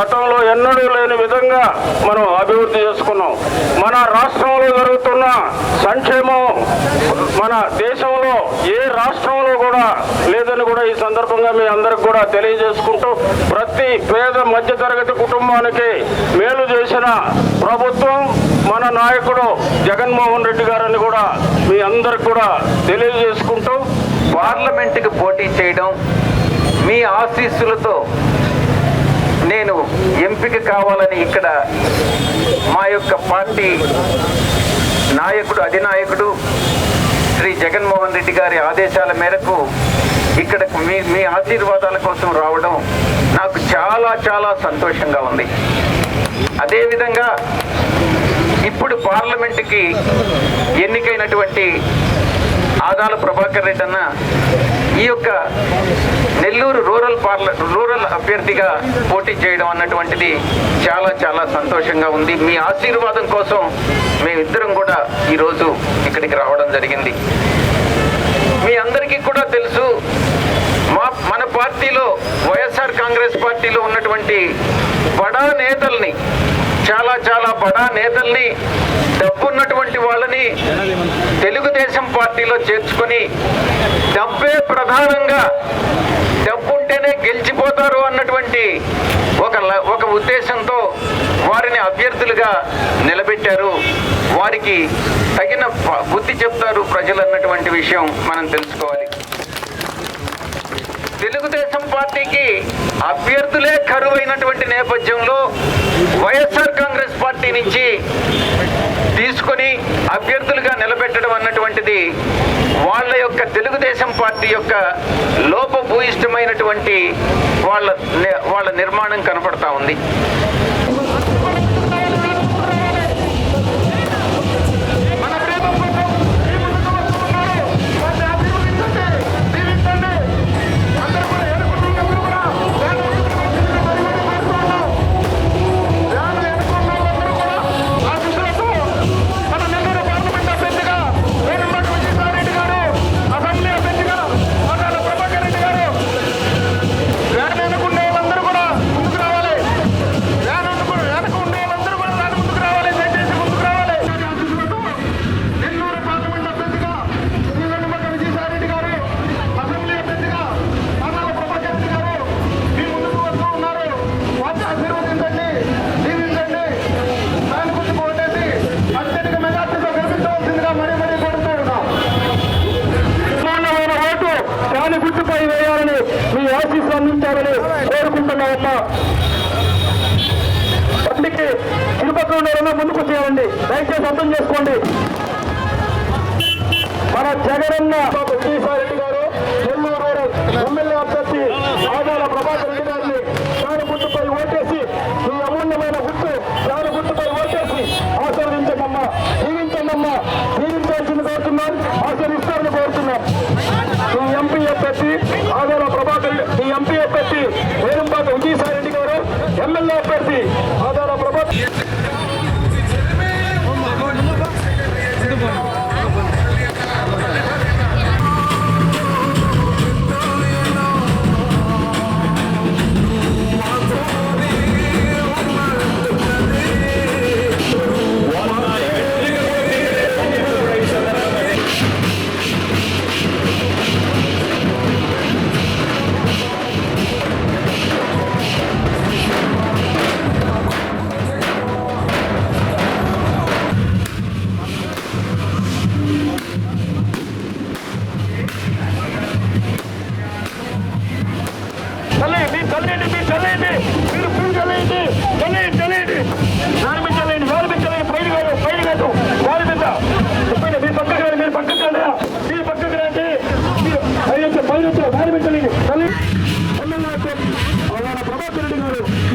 గతంలో ఎన్నడూ లేని విధంగా మనం అభివృద్ధి చేసుకున్నాం. మన రాష్ట్రంలో జరుగుతున్న సంక్షేమం మన దేశంలో ఏ రాష్ట్రంలో కూడా లేదని కూడా ఈ సందర్భంగా మీ అందరికి కూడా తెలియజేసుకుంటూ ప్రతి పేద మధ్యతరగతి కుటుంబానికి మేలు చేసిన ప్రభుత్వం మన నాయకుడు జగన్మోహన్ రెడ్డి గారని కూడా మీ అందరికి కూడా తెలియజేసుకుంటూ పార్లమెంటుకి పోటీ చేయడం మీ ఆశీస్సులతో నేను ఎంపిక కావాలని ఇక్కడ మా యొక్క పార్టీ నాయకుడు అధినాయకుడు శ్రీ జగన్మోహన్ రెడ్డి గారి ఆదేశాల మేరకు ఇక్కడ మీ మీ ఆశీర్వాదాల కోసం రావడం నాకు చాలా చాలా సంతోషంగా ఉంది. అదేవిధంగా ఇప్పుడు పార్లమెంటుకి ఎన్నికైనటువంటి ఆదాల ప్రభాకర్ రెడ్డి అన్న ఈ యొక్క నెల్లూరు రూరల్ పార్ల రూరల్ అభ్యర్థిగా పోటీ చేయడం అన్నటువంటిది చాలా చాలా సంతోషంగా ఉంది. మీ ఆశీర్వాదం కోసం మేమిద్దరం కూడా ఈరోజు ఇక్కడికి రావడం జరిగింది. మీ అందరికీ కూడా తెలుసు మా మన పార్టీలో వైఎస్ఆర్ కాంగ్రెస్ పార్టీలో ఉన్నటువంటి బడా నేతల్ని చాలా చాలా బడా నేతల్ని డబ్బున్నటువంటి వాళ్ళని తెలుగుదేశం పార్టీలో చేర్చుకొని డబ్బే ప్రధానంగా డబ్బుంటేనే గెలిచిపోతారు అన్నటువంటి ఒక ల- ఒక ఉద్దేశంతో వారిని అభ్యర్థులుగా నిలబెట్టారు. వారికి తగిన బుద్ధి చెప్తారు ప్రజలు అన్నటువంటి విషయం మనం తెలుసుకోవాలి. తెలుగుదేశం పార్టీకి అభ్యర్థులే కరువైనటువంటి నేపథ్యంలో వైఎస్ఆర్ కాంగ్రెస్ పార్టీ నుంచి తీసుకొని అభ్యర్థులుగా నిలబెట్టడం అన్నటువంటిది వాళ్ళ యొక్క తెలుగుదేశం పార్టీ యొక్క లోపభూయిష్టమైనటువంటి వాళ్ళ వాళ్ళ నిర్మాణం కనపడతా ఉంది. అందించాలని కోరుకుంటున్నామమ్మా. పబ్లిక్ ఇరుపక్కల ఉండాలన్నా ముందుకు చేయండి దయచేసి అర్థం చేసుకోండి. మన జగనన్న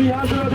Obrigado, meu